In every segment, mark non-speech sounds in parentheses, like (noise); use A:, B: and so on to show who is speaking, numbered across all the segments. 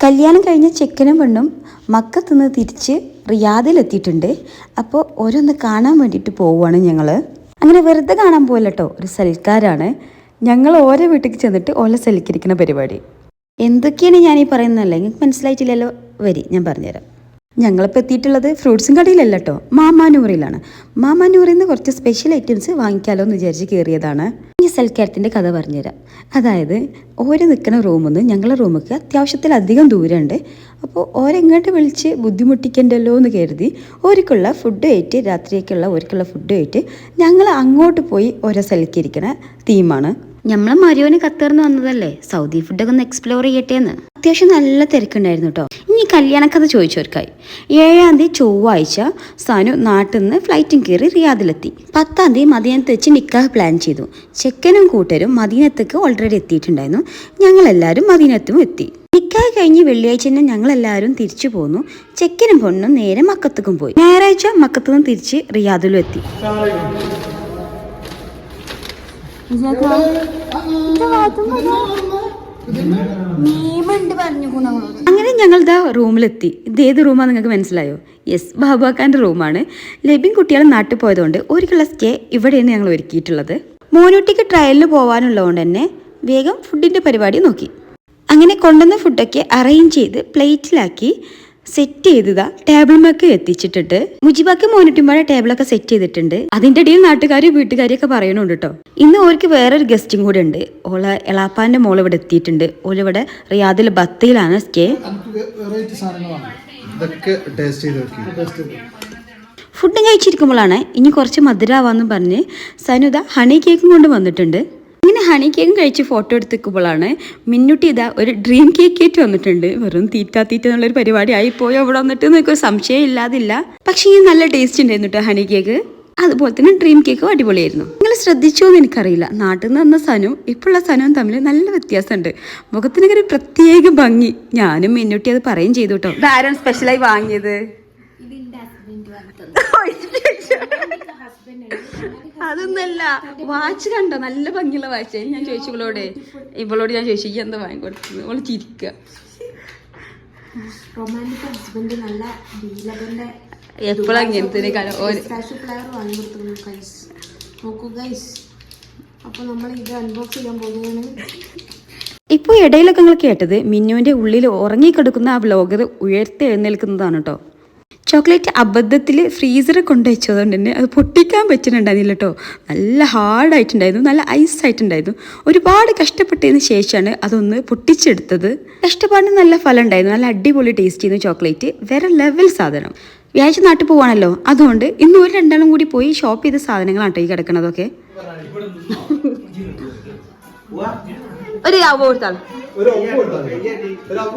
A: കല്യാണം കഴിഞ്ഞ ചെക്കനും പെണ്ണും മക്കത്തുനിന്ന് തിരിച്ച് റിയാദിലെത്തിയിട്ടുണ്ട്. അപ്പോൾ ഓരോന്ന് കാണാൻ വേണ്ടിയിട്ട് പോവുകയാണ് ഞങ്ങൾ അങ്ങനെ വെറുതെ കാണാൻ പോയല്ല കേട്ടോ ഒരു സൽക്കാരാണ്. ഞങ്ങൾ ഓരോ വീട്ടിൽ ചെന്നിട്ട് ഓല സൽക്കരിക്കുന്ന പരിപാടി. എന്തൊക്കെയാണ് ഞാൻ ഈ പറയുന്നതല്ലേ നിങ്ങൾക്ക് മനസ്സിലായിട്ടില്ലല്ലോ? വരി ഞാൻ പറഞ്ഞുതരാം. ഞങ്ങളിപ്പോൾ എത്തിയിട്ടുള്ളത് ഫ്രൂട്ട്സും കടയിലല്ല കേട്ടോ മാമാനൂറിലാണ്. മാമാനൂറിൽ നിന്ന് കുറച്ച് സ്പെഷ്യൽ ഐറ്റംസ് വാങ്ങിക്കാമല്ലോ എന്ന് വിചാരിച്ച് കയറിയതാണ് ഈ സൽക്കാരത്തിന്റെ കഥ പറഞ്ഞുതരാം. അതായത് ഓര് നിൽക്കുന്ന റൂമിൽ നിന്ന് ഞങ്ങളുടെ റൂമിലേക്ക് അത്യാവശ്യത്തിലധികം ദൂരമുണ്ട്. അപ്പോൾ ഓരെങ്ങോട്ട് വിളിച്ച് ബുദ്ധിമുട്ടിക്കണ്ടല്ലോ എന്ന് കരുതി ഓർക്കുള്ള ഫുഡ് ആയിട്ട് രാത്രിയൊക്കെയുള്ള ഓർക്കുള്ള ഫുഡ് ആയിട്ട് ഞങ്ങൾ അങ്ങോട്ട് പോയി ഓരോ സൽക്കരിക്കണ തീമാണ് നമ്മളെ മരുവിന് കത്തേർന്ന് വന്നതല്ലേ? സൗദി ഫുഡൊക്കെ ഒന്ന് എക്സ്പ്ലോർ ചെയ്യട്ടെ എന്ന്. അത്യാവശ്യം നല്ല തിരക്കുണ്ടായിരുന്നു കേട്ടോ ഇനി കല്യാണക്കഥ ചോദിച്ചവർക്കായി. ഏഴാം തീയതി ചൊവ്വാഴ്ച സാനു നാട്ടിൽ നിന്ന് ഫ്ലൈറ്റും കയറി റിയാദിലെത്തി. പത്താം തീയതി മദീനത്ത് വെച്ച് നിക്കാഹ് പ്ലാൻ ചെയ്തു. ചെക്കനും കൂട്ടരും മദീനത്തേക്ക് ഓൾറെഡി എത്തിയിട്ടുണ്ടായിരുന്നു. ഞങ്ങളെല്ലാവരും മദീനത്തും എത്തി. നിക്കാഹ് കഴിഞ്ഞ് വെള്ളിയാഴ്ച തന്നെ ഞങ്ങളെല്ലാവരും തിരിച്ചു പോന്നു. ചെക്കനും പൊണ്ണും നേരെ മക്കത്തേക്കും പോയി. ഞായറാഴ്ച മക്കത്തു നിന്ന് തിരിച്ച് റിയാദിലും എത്തി. അങ്ങനെ ഞങ്ങൾ ദാ റൂമിലെത്തി. ഇത് ഏത് റൂമാണെന്ന് നിങ്ങൾക്ക് മനസ്സിലായോ? യെസ് ബാബാക്കാന്റെ റൂമാണ്. ലബിൻ കുട്ടികൾ നാട്ടിൽ പോയതുകൊണ്ട് ഒരിക്കലുള്ള സ്റ്റേ ഇവിടെയാണ് ഞങ്ങൾ ഒരുക്കിയിട്ടുള്ളത്. മോനൂട്ടിക്ക് ട്രയലിന് പോകാനുള്ളതുകൊണ്ട് തന്നെ വേഗം ഫുഡിന്റെ പരിപാടി നോക്കി. അങ്ങനെ കൊണ്ടുവന്ന ഫുഡൊക്കെ അറേഞ്ച് ചെയ്ത് പ്ലേറ്റിലാക്കി സെറ്റ് ചെയ്തതാ ടേബിൾ മേക്ക് മുജിബാക്കി മോനിട്ടുമ്പോഴെ ടേബിളൊക്കെ സെറ്റ് ചെയ്തിട്ടുണ്ട്. അതിന്റെ ഇടയിൽ നാട്ടുകാരും വീട്ടുകാരെയൊക്കെ പറയണുണ്ട് കേട്ടോ ഇന്ന് ഓർക്ക് വേറൊരു ഗസ്റ്റും കൂടെ ഉണ്ട്. ഓൾ എളാപ്പാന്റെ മോൾ ഇവിടെ എത്തിയിട്ടുണ്ട്. ഓളിവിടെ റിയാദിൽ ബത്തയിലാണ് സ്റ്റേ ഫുഡും കഴിച്ചിരിക്കുമ്പോഴാണ് ഇനി കുറച്ച് മധുരാവാന്നും പറഞ്ഞ് സനുത ഹണി കേക്കും കൊണ്ട് വന്നിട്ടുണ്ട്. ഹണി കേക്കും കഴിച്ച് ഫോട്ടോ എടുത്തിക്കുമ്പോഴാണ് മിന്നുട്ടി ഇതാ ഒരു ഡ്രീം കേക്ക് ആയിട്ട് വന്നിട്ടുണ്ട്. വെറും തീറ്റാ തീറ്റ എന്നുള്ളൊരു പരിപാടി ആയി പോയി അവിടെ വന്നിട്ട് ഒരു സംശയം ഇല്ലാതില്ല. പക്ഷേ ഈ നല്ല ടേസ്റ്റ് ഉണ്ടായിരുന്നു കേട്ടോ ഹണി കേക്ക് അതുപോലെ തന്നെ ഡ്രീം കേക്കും അടിപൊളിയായിരുന്നു. നിങ്ങൾ ശ്രദ്ധിച്ചോ എന്ന് എനിക്കറിയില്ല. നാട്ടിൽ നിന്ന് വന്ന സനവും ഇപ്പോഴുള്ള സനവും തമ്മിൽ നല്ല വ്യത്യാസമുണ്ട്. മുഖത്തിനൊക്കെ ഒരു പ്രത്യേക ഭംഗി. ഞാനും മിന്നുട്ടി അത് പറയും ചെയ്തു കേട്ടോ ഇതാരും സ്പെഷ്യലായി വാങ്ങിയത്? (laughs) അതൊന്നല്ല വാച്ച് കണ്ടോ? നല്ല ഭംഗിയുള്ള വാച്ച്. ഞാൻ ചോദിച്ചു ഇവളോട്. ഇവളോട് ഞാൻ ചോദിച്ചു ഈ എന്താ വാങ്ങിക്കൊടുത്തത് അവൾ ചിരിക്കുക
B: റൊമാന്റിക് ഹസ്ബൻഡ് നല്ല ഡീലറിന്റെ
A: എപ്പോഴും
B: അപ്പോൾ നമ്മൾ ഇത് അൺബോക്സ് ചെയ്യാൻ പോകുകയാണ്
A: ഇപ്പോൾ ഇടയിലൊക്കെ നിങ്ങൾ കേട്ടത് മിന്നുവിന്റെ ഉള്ളിൽ ഉറങ്ങിക്കിടക്കുന്ന ആ ബ്ലോഗർ ഉയർത്തി എഴുന്നേൽക്കുന്നതാണ് കേട്ടോ. ചോക്ലേറ്റ് അബദ്ധത്തിൽ ഫ്രീസറിൽ കൊണ്ടുവച്ചതുകൊണ്ട് തന്നെ അത് പൊട്ടിക്കാൻ പറ്റുന്നുണ്ടായിരുന്നില്ല കേട്ടോ. നല്ല ഹാർഡായിട്ടുണ്ടായിരുന്നു നല്ല ഐസ് ആയിട്ടുണ്ടായിരുന്നു. ഒരുപാട് കഷ്ടപ്പെട്ടതിന് ശേഷമാണ് അതൊന്ന് പൊട്ടിച്ചെടുത്തത്. കഷ്ടപ്പാടിന് നല്ല ഫലം ഉണ്ടായിരുന്നു നല്ല അടിപൊളി ടേസ്റ്റ് ചെയ്യുന്ന ചോക്ലേറ്റ്. വേറെ ലെവൽ സാധനം. വ്യാഴ്ച നാട്ടിൽ പോവാണല്ലോ അതുകൊണ്ട് ഇന്ന് ഒരു രണ്ടാളും കൂടി പോയി ഷോപ്പ് ചെയ്ത സാധനങ്ങളാണ് കേട്ടോ ഈ കിടക്കണതൊക്കെ ഒരു അവ കൊടുത്താൽ
C: ഒരു ഒപ്പ് കൊടുത്താൽ. ഒരു ഒപ്പ്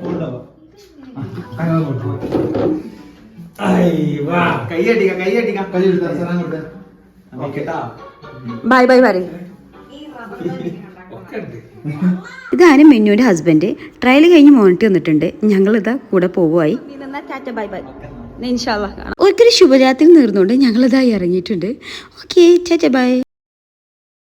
C: കൊടുത്താൽ.
D: കൈയടിക്കാം
C: കൈ എടുത്താ
A: ബൈ ബൈ പറയും ഇതാണ് മിന്നുവിന്റെ ഹസ്ബൻഡ് ട്രയൽ കഴിഞ്ഞ് മോണിറ്റി വന്നിട്ടുണ്ട്. ഞങ്ങൾ ഇതാ കൂടെ പോവുമായി ഒരിക്കലും ശുഭരാത്രി നിർന്നുകൊണ്ട് ഞങ്ങൾ ഇതായി ഇറങ്ങിയിട്ടുണ്ട്. Okay Chacha by